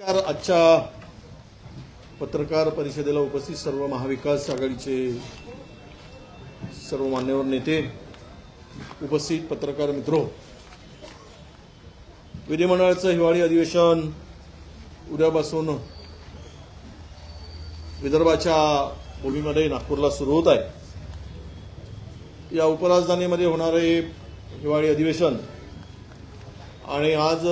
नमस्कार. आजच्या पत्रकार परिषदेला उपस्थित सर्व महाविकास आघाडीचे सर्व मान्यवर नेते उपस्थित पत्रकार मित्रो विधिमंडळाचं हिवाळी अधिवेशन उद्यापासून विदर्भाच्या भूमीमध्ये नागपूरला सुरू होत आहे. या उपराजधानीमध्ये होणारे हिवाळी अधिवेशन आणि आज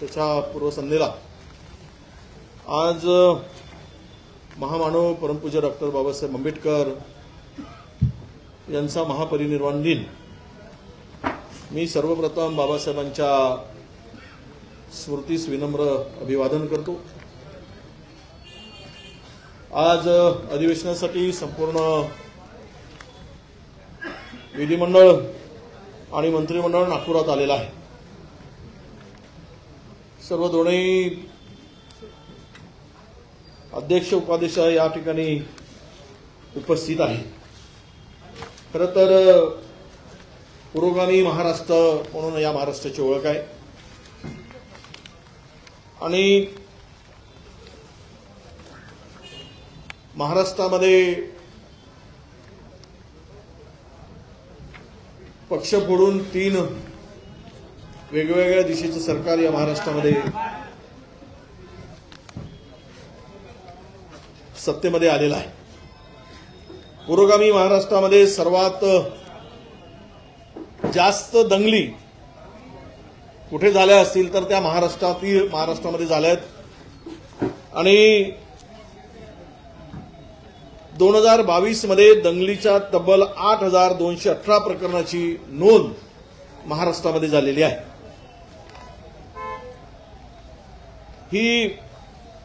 त्याच्या पूर्वसंध्येला आज महामानव परमपूज्य डॉक्टर बाबासाहेब आंबेडकर यांचा महापरिनिर्वाण दिन. मी सर्वप्रथम बाबासाहेबांच्या स्मृतीस विनम्र अभिवादन करतो. आज अधिवेशनासाठी संपूर्ण विधिमंडळ आणि मंत्रिमंडळ नागपुरात आलेलं आहे. सर्व दोन्ही अध्यक्ष उपाध्यक्ष या ठिकाणी उपस्थित आहे खरं तर पुरोगामी महाराष्ट्र म्हणून या महाराष्ट्राची ओळख आहे. आणि महाराष्ट्रामध्ये पक्ष फोडून तीन वेगवेगळ्या दिशेचं सरकार या महाराष्ट्रामध्ये सत्तेमध्ये आलेला आहे. पुरोगामी महाराष्ट्रामध्ये सर्वात जास्त दंगली कुठे झाल्या असतील तर त्या महाराष्ट्रातील महाराष्ट्रामध्ये झाल्या आहेत. आणि दोन हजार बावीसमध्ये दंगलीच्या तब्बल आठ हजार दोनशे अठरा प्रकरणाची नोंद महाराष्ट्रामध्ये झालेली आहे. ही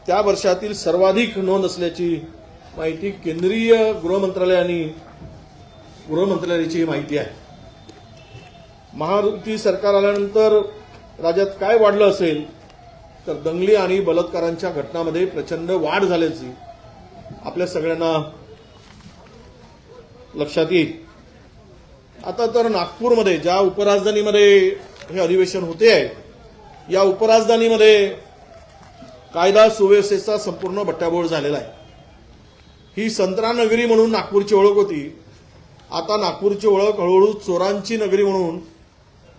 त्या वर्षातील सर्वाधिक नोंद असल्याची माहिती केंद्रीय गृहमंत्रालयाने गृहमंत्रालयाची ही माहिती आहे. महायुती सरकार आल्यानंतर राज्यात काय वाढलं असेल? तर दंगली आणि बलात्कारांच्या घटनांमध्ये प्रचंड वाढ झाल्याची आपल्या सगळ्यांना लक्षात येईल. आता तर नागपूरमध्ये ज्या उपराजधानीमध्ये हे अधिवेशन होते आहे या उपराजधानीमध्ये कायदा सुव्यवस्थेचा संपूर्ण बट्ट्याबोळ झालेला आहे. ही संत्रा नगरी म्हणून नागपूरची ओळख होती. आता नागपूरची ओळख हळूहळू चोरांची नगरी म्हणून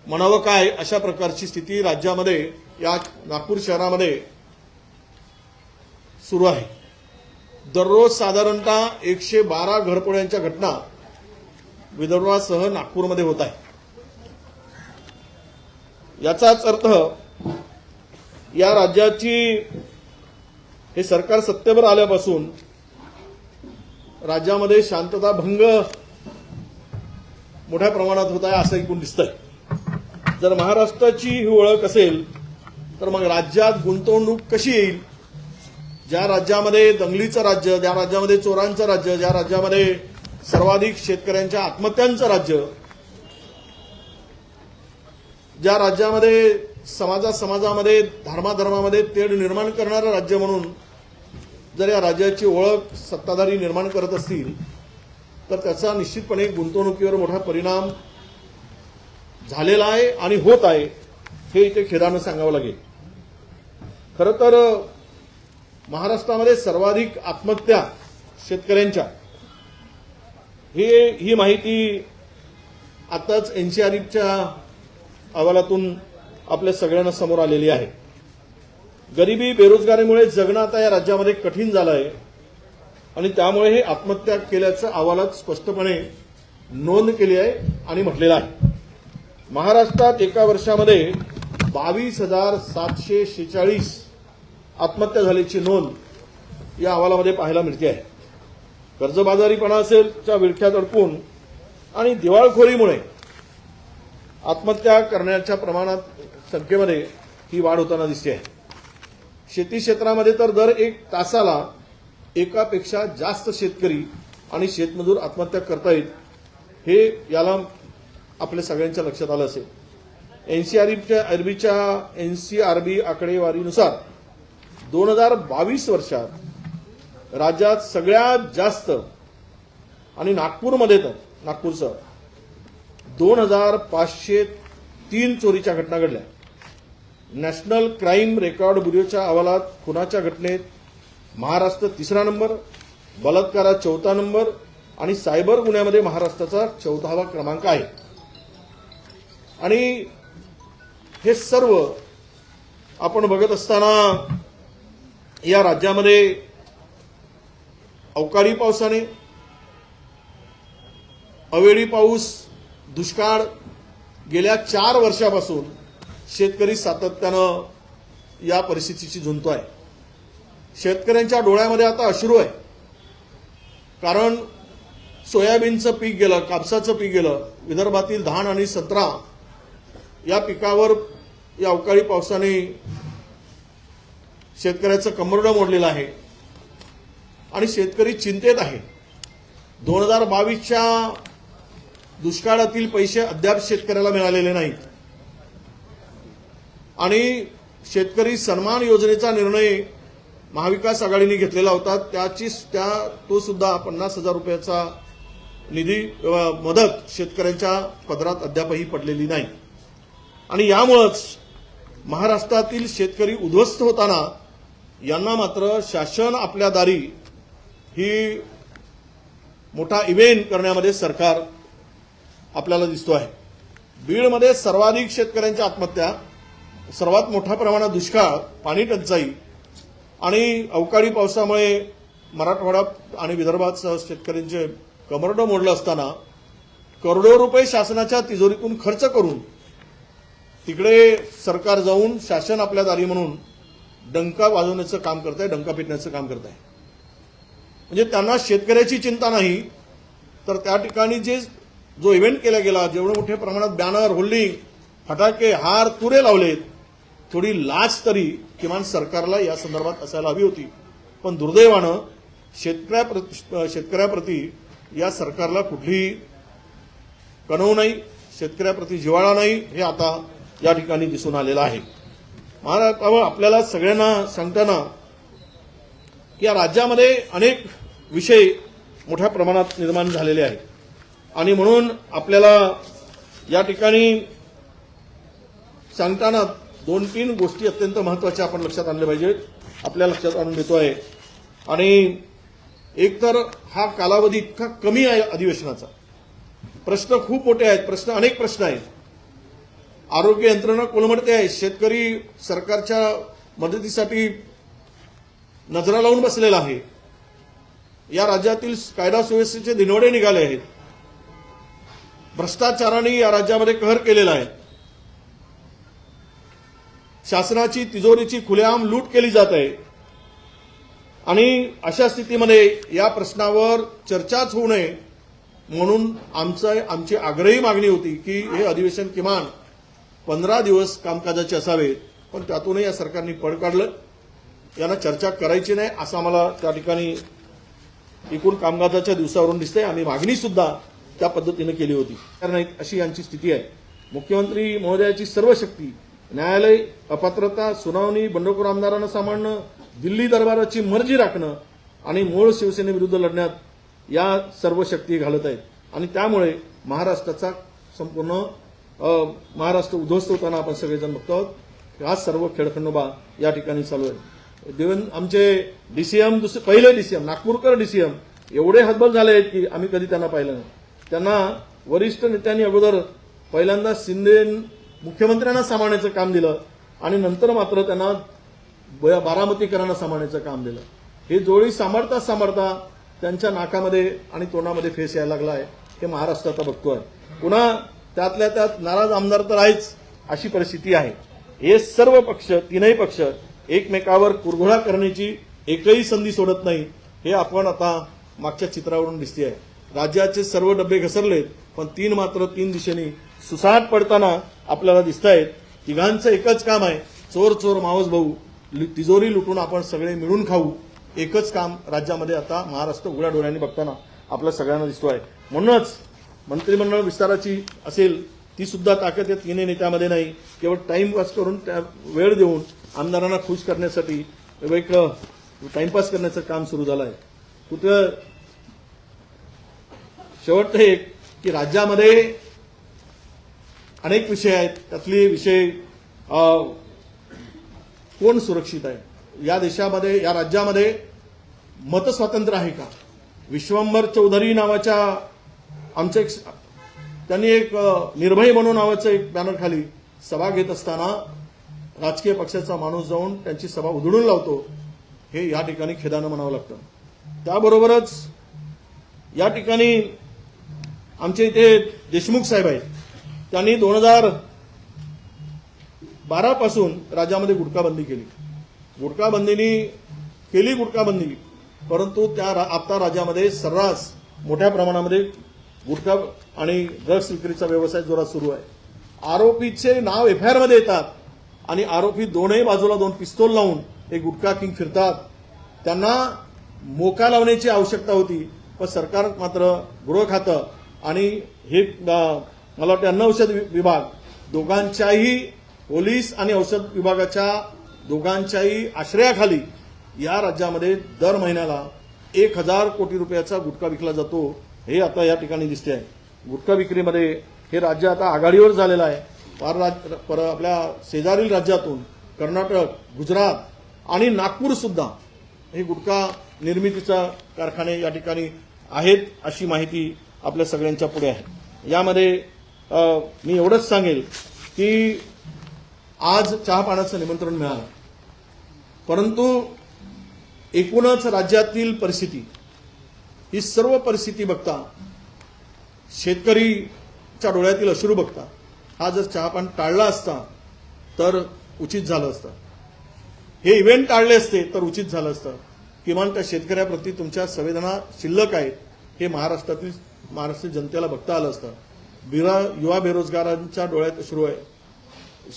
म्हणावं काय अशा प्रकारची स्थिती राज्यामध्ये या नागपूर शहरामध्ये सुरू आहे. दररोज साधारणतः एकशे बारा घरपोड्यांच्या घटना विदर्भासह नागपूरमध्ये होत आहे याचाच अर्थ या राज्याची हे सरकार सत्तेवर आल्यापासून राज्यामध्ये शांतता भंग मोठ्या प्रमाणात होत आहे असं एकूण दिसतंय. जर महाराष्ट्राची ही ओळख असेल तर मग राज्यात गुंतवणूक कशी येईल? ज्या राज्यामध्ये दंगलीचं राज्य ज्या राज्यामध्ये चोरांचं राज्य ज्या राज्यामध्ये सर्वाधिक शेतकऱ्यांच्या आत्महत्यांचं राज्य ज्या राज्यामध्ये समाजा समाजामध्ये धर्माधर्मामध्ये तेढ निर्माण करणारं राज्य म्हणून जर या राज्याची ओळख सत्ताधारी निर्माण करत असतील तर त्याचा निश्चितपणे गुंतवणुकीवर मोठा परिणाम झालेला आहे आणि होत आहे हे इथे खेदानं सांगावं लागेल. खरं तर महाराष्ट्रामध्ये सर्वाधिक आत्महत्या शेतकऱ्यांच्या. हे ही माहिती आताच एनसीआरईच्या अहवालातून आपल्या सगळ्यांना समोर आलेली आहे. गरिबी बेरोजगारीमुळे जगणं आता या राज्यामध्ये कठीण झालं आहे आणि त्यामुळे हे आत्महत्या केल्याचं अहवालात स्पष्टपणे नोंद केली आहे आणि म्हटलेलं आहे. महाराष्ट्रात एका वर्षामध्ये बावीस हजार सातशे शेचाळीस आत्महत्या झाल्याची नोंद या अहवालामध्ये पाहायला मिळते आहे. कर्जबाजारीपणा असेल च्या विळख्यात अडकून आणि दिवाळखोरीमुळे आत्महत्या करण्याच्या प्रमाणात संख्येमध्ये ही वाढ होताना दिसते आहे. शेती क्षेत्रामध्ये तर दर एक तासाला एकापेक्षा जास्त शेतकरी आणि शेतमजूर आत्महत्या करतायत हे याला आपल्या सगळ्यांच्या लक्षात आलं असेल. एनसीआरबीच्या अरबीच्या एनसीआरबी आकडेवारीनुसार दोन हजार बावीस वर्षात राज्यात सगळ्यात जास्त आणि नागपूरमध्ये तर नागपूरचं दोन हजार पाचशे तीन चोरीच्या घटना घडल्या. नॅशनल क्राईम रेकॉर्ड ब्युरोच्या अहवालात खुनाच्या घटनेत महाराष्ट्र तिसरा नंबर बलात्कारात चौथा नंबर आणि सायबर गुन्ह्यामध्ये महाराष्ट्राचा चौदावा क्रमांक आहे. आणि हे सर्व आपण बघत असताना या राज्यामध्ये अवकाळी पावसाने अवेळी पाऊस दुष्काळ गेल्या चार वर्षापासून शेतकरी सातत्यानं या परिस्थितीची झुंजतो आहे. शेतकऱ्यांच्या डोळ्यामध्ये आता अश्रू आहे. कारण सोयाबीनचं पीक गेलं कापसाचं पीक गेलं विदर्भातील धान आणि संत्रा या पिकावर या अवकाळी पावसाने शेतकऱ्याचं कंबरडं मोडलेलं आहे आणि शेतकरी चिंतेत आहे. दोन हजार बावीसच्या दुष्काळातील पैसे अद्याप शेतकऱ्याला मिळालेले नाहीत. आणि शेतकरी सन्मान योजनेचा निर्णय महाविकास आघाडीने घेतलेला होता त्याची त्या तो सुद्धा पन्नास हजार रुपयाचा निधी मदत शेतकऱ्यांच्या पदरात अद्यापही पडलेली नाही. आणि यामुळंच महाराष्ट्रातील शेतकरी उद्ध्वस्त होताना यांना मात्र शासन आपल्या दारी ही मोठा इव्हेंट करण्यामध्ये सरकार आपल्याला दिसतो आहे बीडमध्ये सर्वाधिक शेतकऱ्यांच्या आत्महत्या सर्वात मोठ्या प्रमाणात दुष्काळ पाणी टंचाई आणि अवकाळी पावसामुळे मराठवाडा आणि विदर्भात शेतकऱ्यांचे कमरडं मोडलं असताना करोडो रुपये शासनाच्या तिजोरीतून खर्च करून तिकडे सरकार जाऊन शासन आपल्या दारी म्हणून डंका वाजवण्याचं काम करत आहे डंका पिटण्याचं काम करत आहे म्हणजे त्यांना शेतकऱ्याची चिंता नाही तर त्या ठिकाणी जे जो इव्हेंट केला गेला जेवढं मोठ्या प्रमाणात बॅनर होल्डिंग फटाके हार तुरे लावलेत थोडी लाच तरी किमान सरकारला या संदर्भात असायला हवी होती. पण दुर्दैवानं शेतकऱ्याप्रती शेतकऱ्याप्रती या सरकारला कुठलीही कणव नाही शेतकऱ्याप्रती जिव्हाळा नाही हे आता या ठिकाणी दिसून आलेलं आहे. महाराष्ट्रावर आपल्याला सगळ्यांना सांगताना की या राज्यामध्ये अनेक विषय मोठ्या प्रमाणात निर्माण झालेले आहेत. आणि म्हणून आपल्याला या ठिकाणी सांगताना दोन तीन गोष्टी अत्यंत महत्त्वाच्या आपण लक्षात आणल्या पाहिजेत. आपल्या लक्षात आणून देतो आहे. आणि एकतर हा कालावधी इतका कमी आहे अधिवेशनाचा. प्रश्न खूप मोठे आहेत. प्रश्न अनेक प्रश्न आहेत. आरोग्य यंत्रणा कोलमडते आहे. शेतकरी सरकारच्या मदतीसाठी नजरा लावून बसलेला आहे. या राज्यातील कायदा सुव्यवस्थेचे दिनवडे निघाले आहेत. भ्रष्टाचाराने या राज्यामध्ये कहर केलेला आहे. शासनाची तिजोरीची खुलेआम लूट केली जात आहे. आणि अशा स्थितीमध्ये या प्रश्नावर चर्चाच होऊ नये म्हणून आमचं आमची आग्रही मागणी होती की हे अधिवेशन किमान पंधरा दिवस कामकाजाचे असावे पण त्यातूनही या सरकारने पड काढलं. यांना चर्चा करायची नाही असं आम्हाला त्या ठिकाणी एकूण कामकाजाच्या दिवसावरून दिसतंय. आम्ही मागणी सुद्धा त्या पद्धतीने केली होती. कारण अशी यांची स्थिती आहे. मुख्यमंत्री महोदयाची सर्व शक्ती न्यायालय अपात्रता सुनावणी बंडखोर आमदारांना सांभाळणं दिल्ली दरबाराची मर्जी राखणं आणि मूळ शिवसेनेविरुद्ध लढण्यात या सर्व शक्ती घालत आहेत. आणि त्यामुळे महाराष्ट्राचा संपूर्ण महाराष्ट्र उद्ध्वस्त होताना आपण सगळेजण बघतो आहोत. हा सर्व खेळखंडोबा या ठिकाणी चालू आहे. देवन आमचे डीसीएम दुसरे पहिले डीसीएम नागपूरकर डीसीएम एवढे हतबल झाले आहेत की आम्ही कधी त्यांना पाहिलं नाही. त्यांना वरिष्ठ नेत्यांनी अगोदर पहिल्यांदा शिंदे मुख्यमंत्र्यांना सांभाळण्याचं काम दिलं आणि नंतर मात्र त्यांना बारामतीकरांना सांभाळण्याचं काम दिलं. हे जोडी सांभाळता सांभाळता त्यांच्या नाकामध्ये आणि तोंडामध्ये फेस यायला लागला आहे हे महाराष्ट्र आता बघतोय. पुन्हा त्यातल्या त्यात नाराज आमदार तर आहेच अशी परिस्थिती आहे. हे सर्व पक्ष तीनही पक्ष एकमेकावर कुरघोडा करण्याची एकही संधी सोडत नाही हे आपण आता मागच्या चित्रावरून दिसते आहे राज्याचे सर्व डबे घसरलेत पण तीन मात्र तीन दिशेने सुसाट पडताना आपल्याला दिसत आहेत तिघांचं एकच काम आहे चोर चोर मावस भाऊ. तिजोरी लुटून आपण सगळे मिळून खाऊ. एकच काम राज्यामध्ये आता महाराष्ट्र उघड्या डोळ्यांनी बघताना आपल्या सगळ्यांना दिसतो आहे म्हणूनच मंत्रिमंडळ विस्ताराची असेल ती सुद्धा ताकद या तिन्ही नेत्यामध्ये नाही. केवळ टाइमपास करून त्या वेळ देऊन आमदारांना खुश करण्यासाठी एक टाइमपास करण्याचं काम सुरू झालं आहे कुठं शेवटचं एक की राज्यामध्ये अनेक विषय आहेत. त्यातले विषय कोण सुरक्षित आहे? या देशामध्ये या राज्यामध्ये मतस्वातंत्र्य आहे का? विश्वंभर चौधरी नावाच्या आमच्या एक त्यांनी एक निर्भयी निर्भय म्हणून नावाचं एक बॅनर खाली सभा घेत असताना राजकीय पक्षाचा माणूस जाऊन त्यांची सभा उधळून लावतो. हे या ठिकाणी खेदानं म्हणावं लागतं. त्याबरोबरच या ठिकाणी आमचे इथे देशमुख साहेब आहेत. त्यांनी दोन हजार बारापासून राज्यामध्ये गुटखाबंदी केली. गुटखाबंदीनी केली गुटखाबंदी परंतु त्या रा- आता राज्यामध्ये सर्रास मोठ्या प्रमाणामध्ये गुटखा आणि ड्रग्स विक्रीचा व्यवसाय जोरात सुरू आहे. आरोपीचे नाव एफ आय आरमध्ये येतात आणि आरोपी दोनही बाजूला दोन पिस्तोल लावून हे गुटखा किंग फिरतात. त्यांना मोका लावण्याची आवश्यकता होती पण सरकार मात्र गृह खातं आणि हे मला वाटतं अन्न औषध वि- विभाग दोघांच्याही पोलीस आणि औषध विभागाच्या दोघांच्याही आश्रयाखाली या राज्यामध्ये दर महिन्याला एक हजार कोटी रुपयाचा गुटखा विकला जातो हे आता या ठिकाणी दिसते आहे. गुटखा विक्रीमध्ये हे राज्य आता आघाडीवर झालेलं आहे. पार राज पर आपल्या शेजारील राज्यातून कर्नाटक गुजरात आणि नागपूरसुद्धा हे गुटखा निर्मितीचा कारखाने या ठिकाणी आहेत अशी माहिती आपल्या सगळ्यांच्या पुढे आहे. यामध्ये मी एवढंच सांगेल की आज चहा पाण्याचं निमंत्रण मिळालं. परंतु एकूणच राज्यातील परिस्थिती ही सर्व परिस्थिती बघता शेतकरीच्या डोळ्यातील अश्रू बघता हा जर चहापान टाळला असता तर उचित झालं असतं. हे इव्हेंट टाळले असते तर उचित झालं असतं. किमान त्या शेतकऱ्याप्रती तुमच्या संवेदना शिल्लक आहेत हे महाराष्ट्रातील महाराष्ट्र जनतेला बघता आलं असतं. बिरा युवा बेरोजगारांच्या डोळ्यात सुरू आहे.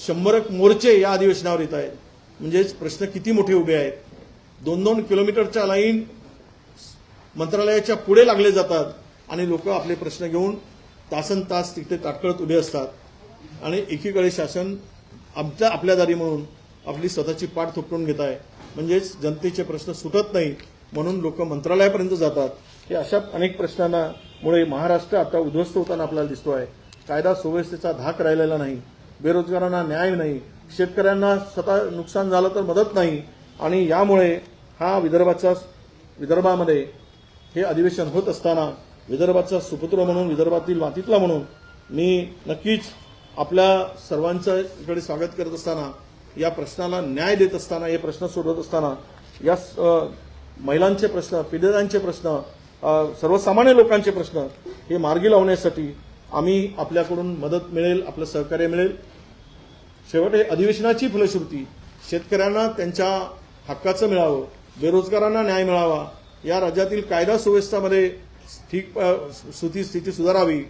शंभर एक मोर्चे या अधिवेशनावर येत आहेत. म्हणजेच प्रश्न किती मोठे उभे आहेत. दोन दोन किलोमीटरच्या लाईन मंत्रालयाच्या पुढे लागले जातात आणि लोक आपले प्रश्न घेऊन तासन तास तिथे ताटकळत उभे असतात. आणि एकीकडे शासन आमच्या आपल्या दारी म्हणून आपली स्वतःची पाठ थोपटून घेत आहे. म्हणजेच जनतेचे प्रश्न सुटत नाही म्हणून लोक मंत्रालयापर्यंत जातात. हे अशा अनेक प्रश्नांना मुळे महाराष्ट्र आता उद्ध्वस्त होताना आपल्याला दिसतो आहे कायदा सुव्यवस्थेचा धाक राहिलेला नाही. बेरोजगारांना न्याय नाही. शेतकऱ्यांना स्वतः नुकसान झालं तर मदत नाही. आणि यामुळे हा विदर्भाचा विदर्भामध्ये हे अधिवेशन होत असताना विदर्भाचा सुपुत्र म्हणून विदर्भातील मातीतला म्हणून मी नक्कीच आपल्या सर्वांचं इकडे स्वागत करत असताना या प्रश्नाला न्याय देत असताना हे प्रश्न सोडवत असताना या स- महिलांचे प्रश्न पीडितांचे प्रश्न सर्वसामान्य लोकांचे प्रश्न हे मार्गी लावण्यासाठी आम्ही आपल्याकडून मदत मिळेल आपलं सहकार्य मिळेल. शेवट हे अधिवेशनाची फलश्रुती शेतकऱ्यांना त्यांच्या हक्काचं मिळावं बेरोजगारांना न्याय मिळावा या राज्यातील कायदा सुव्यवस्थामध्ये ठीक स्थिती स्थिती सुधारावी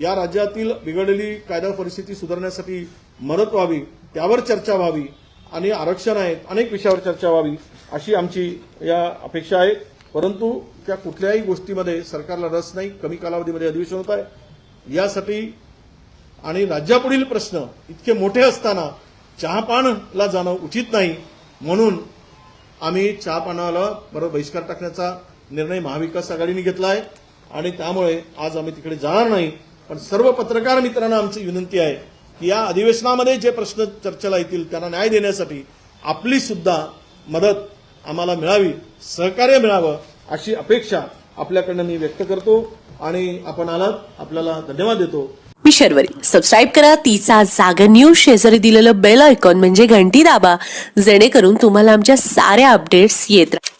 या राज्यातील बिघडलेली कायदा परिस्थिती सुधारण्यासाठी मदत व्हावी त्यावर चर्चा व्हावी आणि आरक्षण आहेत अनेक विषयावर चर्चा व्हावी अशी आमची या अपेक्षा आहे. परंतु त्या कुठल्याही गोष्टीमध्ये सरकारला रस नाही कमी कालावधीमध्ये अधिवेशन होत आहे. यासाठी आणि राज्यापुढील प्रश्न इतके मोठे असताना चहापानला जाणं उचित नाही म्हणून आम्ही चहापानाला बरोबर बहिष्कार टाकण्याचा निर्णय महाविकास आघाडीने घेतला आहे. आणि त्यामुळे आज आम्ही तिकडे जाणार नाही. पण सर्व पत्रकार मित्रांना आमची विनंती आहे की या अधिवेशनामध्ये जे प्रश्न चर्चेला येतील त्यांना न्याय देण्यासाठी आपली सुद्धा मदत आम्हाला मिळावी सहकार्य मिळावं अशी अपेक्षा आपल्याकडनं मी व्यक्त करतो आणि आपण आलात आपल्याला धन्यवाद देतो. मी शर्वरी. सबस्क्राईब करा तिचा जागर न्यूज शेजारी दिलेलं बेल आयकॉन म्हणजे घंटी दाबा जेणेकरून तुम्हाला आमच्या साऱ्या अपडेट्स येत राहतात